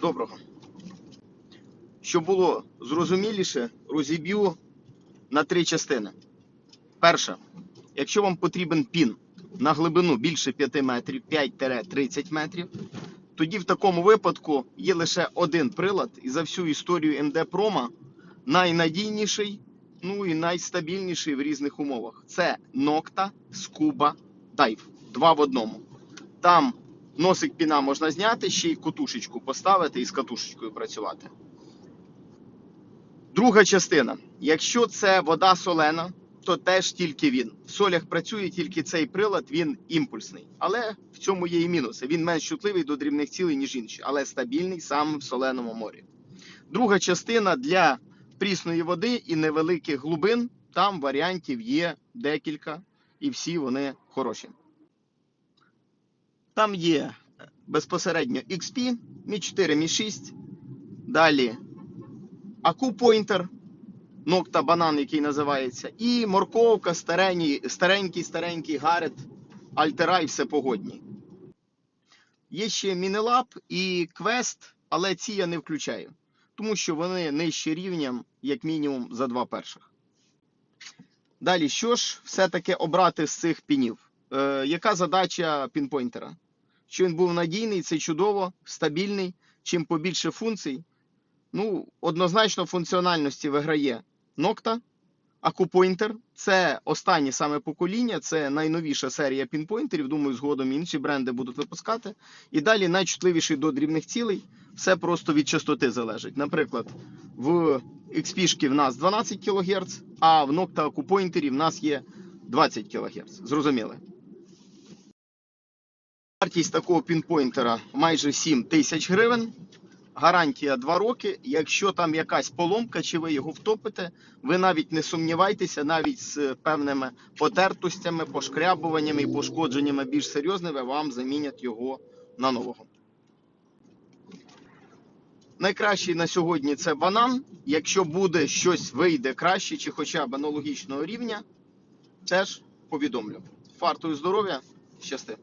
Доброго. Щоб було зрозуміліше, розіб'ю на три частини. Перша. Якщо вам потрібен пін на глибину більше 5 метрів, 5-30 метрів, тоді в такому випадку є лише один прилад, і за всю історію МД Прома найнадійніший, ну і найстабільніший в різних умовах. Це Nocta Scuba Dive. Два в одному. Там носик піна можна зняти, ще й котушечку поставити і з катушечкою працювати. Друга частина. Якщо це вода солена, то теж тільки він. В солях працює тільки цей прилад, він імпульсний. Але в цьому є і мінуси. Він менш чутливий до дрібних цілей, ніж інші, але стабільний саме в соленому морі. Друга частина для прісної води і невеликих глибин. Там варіантів є декілька, і всі вони хороші. Там є безпосередньо XP, Mi 4, Mi 6. Далі Аку Pointer, Nocta банан, який називається, і морковка, старенький, старенький, старенький Гарет, Альтерай, всепогодній. Є ще Мінелаб і Quest, але ці я не включаю, тому що вони нижче рівнем, як мінімум, за два перших. Далі, що ж все-таки обрати з цих пінів? Е, яка задача пінпойнтера? Що він був надійний, це чудово, стабільний. Чим побільше функцій, ну, однозначно функціональності виграє Nocta, Акупойнтер. Це останнє саме покоління, це найновіша серія пінпойнтерів. Думаю, згодом інші бренди будуть випускати. І далі найчутливіший до дрібних цілей. Все просто від частоти залежить. Наприклад, в XP в нас 12 кГц, а в Nocta Акупойнтері в нас є 20 кГц. Зрозуміли? Вартість такого пінпойнтера майже 7 тисяч гривень. Гарантія 2 роки. Якщо там якась поломка, чи ви його втопите, ви навіть не сумнівайтеся, навіть з певними потертостями, пошкрябуваннями і пошкодженнями більш серйозними, вам замінять його на нового. Найкращий на сьогодні це банан. Якщо буде щось вийде краще, чи хоча б аналогічного рівня, теж повідомлю. Фартую здоров'я, щасти!